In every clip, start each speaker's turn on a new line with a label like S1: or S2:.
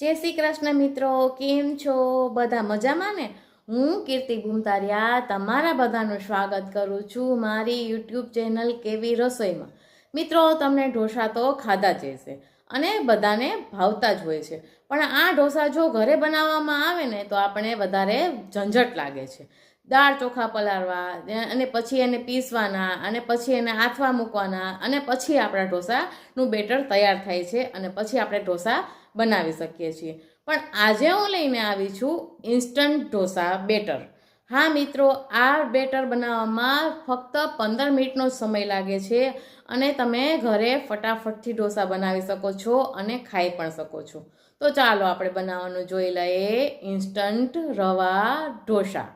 S1: જય શ્રી કૃષ્ણ મિત્રો, કેમ છો? બધા મજામાં ને? હું કીર્તિ ભૂમતારિયા તમારા બધાનું સ્વાગત કરું છું મારી યુટ્યુબ ચેનલ કેવી રસોઈમાં. મિત્રો, તમને ઢોસા તો ખાધા જ હશે અને બધાને ભાવતા જ હોય છે. પણ આ ઢોસા જો ઘરે બનાવવામાં આવે ને, તો આપણે વધારે ઝંઝટ લાગે છે. દાળ ચોખા પલાળવા અને પછી એને પીસવાના, અને પછી એને આથવા મૂકવાના, અને પછી આપણા ઢોસાનું બેટર તૈયાર થાય છે, અને પછી આપણે ઢોસા બનાવી શકીએ છીએ. પણ આજે હું લઈને આવી છું ઇન્સ્ટન્ટ ઢોસા બેટર. હા મિત્રો, આ બેટર બનાવવામાં ફક્ત પંદર મિનિટનો સમય લાગે છે, અને તમે ઘરે ફટાફટથી ઢોસા બનાવી શકો છો અને ખાઈ પણ શકો છો. તો ચાલો આપણે બનાવવાનું જોઈ લઈએ ઇન્સ્ટન્ટ રવા ઢોસા.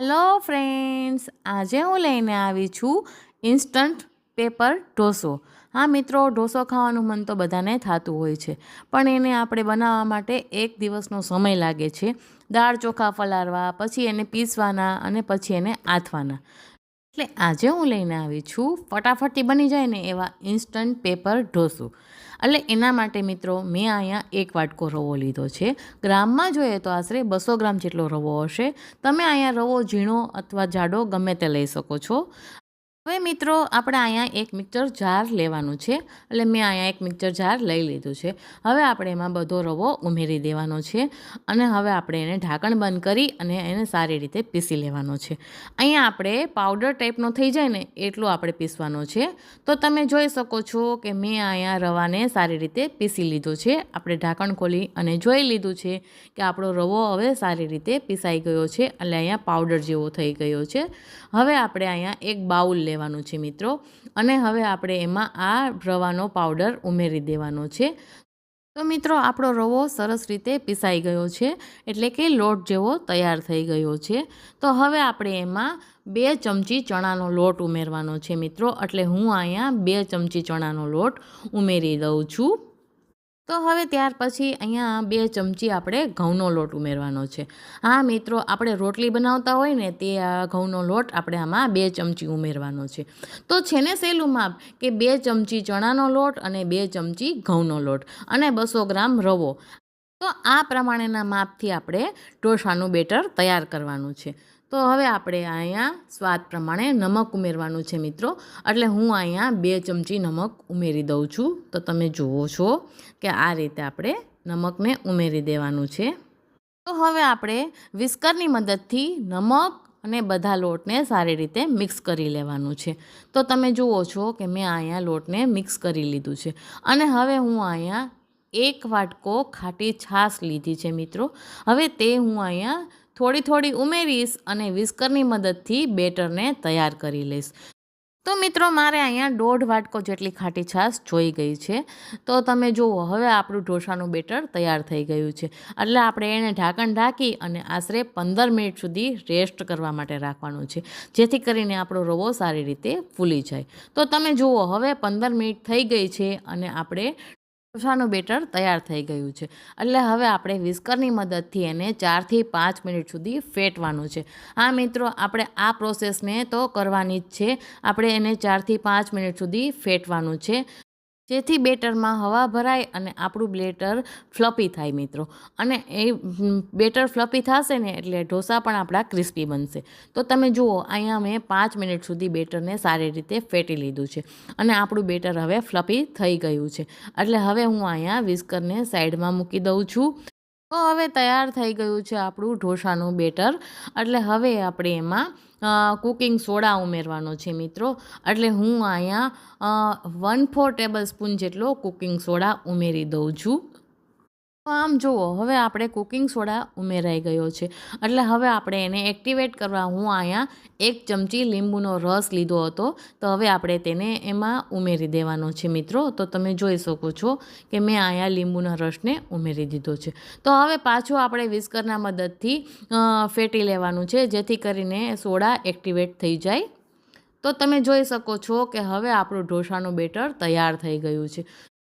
S1: હેલો ફ્રેન્ડ્સ, આજે હું લઈને આવી છું ઇન્સ્ટન્ટ પેપર ઢોસો. હા મિત્રો, ઢોસો ખાવાનું મન તો બધાને થતું હોય છે, પણ એને આપણે બનાવવા માટે એક દિવસનો સમય લાગે છે. દાળ ચોખા ફલારવા, પછી એને પીસવાના અને પછી એને આથવાના. એટલે આજે હું લઈને આવી છું, ફટાફટથી બની જાય ને એવા ઇન્સ્ટન્ટ પેપર ઢોસો. એટલે એના માટે મિત્રો મેં અહીંયા એક વાટકો રવો લીધો છે. ગ્રામમાં જોઈએ તો આશરે બસો ગ્રામ જેટલો રવો હશે. તમે અહીંયા રવો ઝીણો અથવા જાડો ગમે તે લઈ શકો છો. હવે મિત્રો, આપણે અહીંયા એક મિક્સર જાર લેવાનું છે. એટલે મેં અહીંયા એક મિક્સર જાર લઈ લીધું છે. હવે આપણે એમાં બધો રવો ઉમેરી દેવાનો છે અને હવે આપણે એને ઢાંકણ બંધ કરી અને એને સારી રીતે પીસી લેવાનો છે. અહીંયા આપણે પાવડર ટાઈપનો થઈ જાય ને, એટલું આપણે પીસવાનો છે. તો તમે જોઈ શકો છો કે મેં અહીંયા રવાને સારી રીતે પીસી લીધો છે. આપણે ઢાંકણ ખોલી અને જોઈ લીધું છે કે આપણો રવો હવે સારી રીતે પીસાઈ ગયો છે. એટલે અહીંયા પાવડર જેવો થઈ ગયો છે. હવે આપણે અહીંયા એક બાઉલ લેવાનું છે મિત્રો. અને હવે આપણે એમાં આ રવાનો પાવડર ઉમેરી દેવાનો છે. તો મિત્રો, આપણો રવો સરસ રીતે પીસાઈ ગયો છે, એટલે કે લોટ જેવો તૈયાર થઈ ગયો છે. તો હવે આપણે એમાં બે ચમચી ચણાનો લોટ ઉમેરવાનો છે મિત્રો. એટલે હું અહીંયા બે ચમચી ચણાનો લોટ ઉમેરી દઉં છું. તો હવે ત્યાર પછી અહીંયા બે ચમચી આપણે ઘઉંનો લોટ ઉમેરવાનો છે. હા, મિત્રો, આપણે રોટલી બનાવતા હોય ને તે આ ઘઉંનો લોટ આપણે આમાં બે ચમચી ઉમેરવાનો છે. તો છે ને સહેલું માપ કે બે ચમચી ચણાનો લોટ અને બે ચમચી ઘઉંનો લોટ અને બસો ગ્રામ રવો. તો આ પ્રમાણેના માપથી આપણે ઢોસાનું બેટર તૈયાર કરવાનું છે. તો હવે આપણે અહીંયા સ્વાદ પ્રમાણે નમક ઉમેરવાનું છે મિત્રો. એટલે હું અહીંયા બે ચમચી નમક ઉમેરી દઉં છું. તો તમે જુઓ છો કે આ રીતે આપણે નમકને ઉમેરી દેવાનું છે. તો હવે આપણે વિસ્કરની મદદથી નમક અને બધા લોટને સારી રીતે મિક્સ કરી લેવાનું છે. તો તમે જુઓ છો કે મેં અહીંયા લોટને મિક્સ કરી લીધું છે. અને હવે હું અહીંયા એક વાટકો ખાટી છાશ લીધી છે મિત્રો. હવે તે હું અહીંયા થોડી થોડી ઉમેરીશ અને વિસ્કરની મદદથી બેટરને તૈયાર કરી લઈશ. તો મિત્રો, મારે અહીંયા દોઢ વાટકો જેટલી ખાટી છાશ જોઈ ગઈ છે. તો તમે જુઓ, હવે આપણું ઢોસાનું બેટર તૈયાર થઈ ગયું છે. એટલે આપણે એને ઢાંકણ ઢાંકી અને આશરે પંદર મિનિટ સુધી રેસ્ટ કરવા માટે રાખવાનું છે. જેથી કરીને આપણો રવો સારી રીતે ફૂલી જાય. તો તમે જુઓ, હવે પંદર મિનિટ થઈ ગઈ છે અને આપણે ઢોસાનું બેટર તૈયાર થઈ ગયું છે. એટલે હવે આપણે વિસ્કરની મદદથી એને ચારથી પાંચ મિનિટ સુધી ફેટવાનું છે. હા, મિત્રો, આપણે આ પ્રોસેસને તો કરવાની જ છે. આપણે એને ચારથી પાંચ મિનિટ સુધી ફેટવાનું છે. જેથી બેટરમાં હવા ભરાય અને આપણું બેટર ફ્લપી થાય મિત્રો. અને એ બેટર ફ્લપી થશે ને એટલે ઢોસા પણ આપણા ક્રિસ્પી બનશે. તો તમે જુઓ, અહીંયા મેં પાંચ મિનિટ સુધી બેટરને સારી રીતે ફેટી લીધું છે. અને આપણું બેટર હવે ફ્લપી થઈ ગયું છે. એટલે હવે હું અહીંયા વિસ્કરને સાઈડમાં મૂકી દઉં છું. હવે તૈયાર થઈ ગયું છે આપણું ઢોસાનું બેટર. એટલે હવે આપણે એમાં કુકિંગ સોડા ઉમેરવાનો છે મિત્રો. એટલે હું અહીંયા વન ફોર ટેબલ સ્પૂન જેટલો કુકિંગ સોડા ઉમેરી દઉં છું. તો આમ જુઓ, હવે આપણે કુકિંગ સોડા ઉમેરાઈ ગયો છે. એટલે હવે આપણે એને એક્ટિવેટ કરવા હું અહીંયા એક ચમચી લીંબુનો રસ લીધો હતો. તો હવે આપણે તેને એમાં ઉમેરી દેવાનો છે મિત્રો. તો તમે જોઈ શકો છો કે મેં અહીંયા લીંબુના રસને ઉમેરી દીધો છે. તો હવે પાછું આપણે વિસ્કરના મદદથી ફેટી લેવાનું છે, જેથી કરીને સોડા એક્ટિવેટ થઈ જાય. તો તમે જોઈ શકો છો કે હવે આપણું ઢોસાનું બેટર તૈયાર થઈ ગયું છે.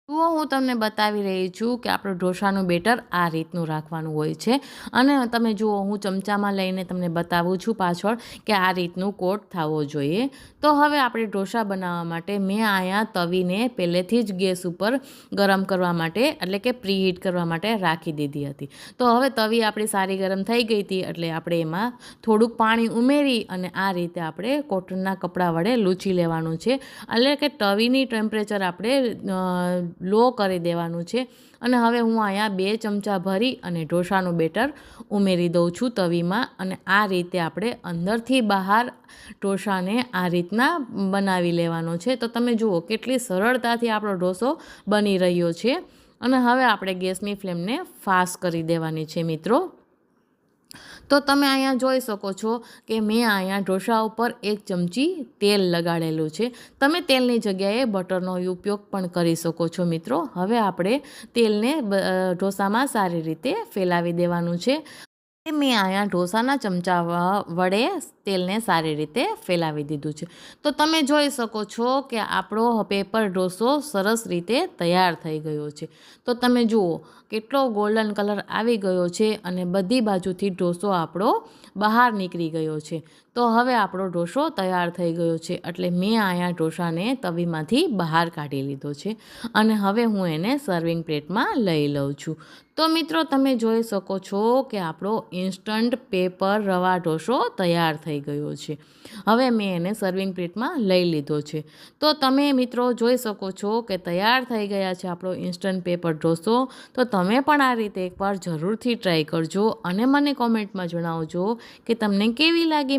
S1: જુઓ હું તમને બતાવી રહી છું કે આપણું ઢોસાનું બેટર આ રીતનું રાખવાનું હોય છે. અને તમે જુઓ, હું ચમચામાં લઈને તમને બતાવું છું પાછળ કે આ રીતનું કોટ થવો જોઈએ. તો હવે આપણે ઢોસા બનાવવા માટે મેં અહીંયા તવીને પહેલેથી જ ગેસ ઉપર ગરમ કરવા માટે, એટલે કે પ્રીહીટ કરવા માટે રાખી દીધી હતી. તો હવે તવી આપણી સારી ગરમ થઈ ગઈ હતી, એટલે આપણે એમાં થોડુંક પાણી ઉમેરી અને આ રીતે આપણે કોટનના કપડાં વડે લૂછી લેવાનું છે. એટલે કે તવીની ટેમ્પરેચર આપણે લો કરી દેવાનું છે. અને હવે હું અહીંયા બે ચમચા ભરી અને ઢોસાનું બેટર ઉમેરી દઉં છું તવીમાં. અને આ રીતે આપણે અંદરથી બહાર ઢોસાને આ રીતના બનાવી લેવાનો છે. તો તમે જુઓ કેટલી સરળતાથી આપણો ઢોસો બની રહ્યો છે. અને હવે આપણે ગેસની ફ્લેમને ફાસ્ટ કરી દેવાની છે મિત્રો. તો તમે અહીંયા જોઈ શકો છો કે મેં અહીંયા ઢોસા ઉપર એક ચમચી તેલ લગાડેલું છે. તમે તેલની જગ્યાએ બટરનો ઉપયોગ પણ કરી શકો છો મિત્રો. હવે આપણે તેલને ઢોસામાં સારી રીતે ફેલાવી દેવાનું છે. મેં અહીંયા ઢોસાના ચમચા વડે તેલને સારી રીતે ફેલાવી દીધું છે. તો તમે જોઈ શકો છો કે આપણો પેપર ઢોસો સરસ રીતે તૈયાર થઈ ગયો છે. તો તમે જુઓ, કેટલો ગોલ્ડન કલર આવી ગયો છે અને બધી બાજુથી ઢોસો આપણો બહાર નીકળી ગયો છે. તો હવે આપણો ઢોસો તૈયાર થઈ ગયો છે. એટલે મેં અહીંયા ઢોસાને તવીમાંથી બહાર કાઢી લીધો છે અને હવે હું એને સર્વિંગ પ્લેટમાં લઈ લઉં છું. તો મિત્રો, તમે જોઈ શકો છો કે આપણો ઇન્સ્ટન્ટ પેપર રવા ઢોસો તૈયાર થઈ ગયો છે. હવે મેં એને સર્વિંગ પ્લેટમાં લઈ લીધો છે. તો તમે મિત્રો જોઈ શકો છો કે તૈયાર થઈ ગયા છે આપણો ઇન્સ્ટન્ટ પેપર ઢોસો. તો તમે પણ આ રીતે એકવાર જરૂરથી ટ્રાય કરજો અને મને કોમેન્ટમાં જણાવજો કે તમને કેવી લાગી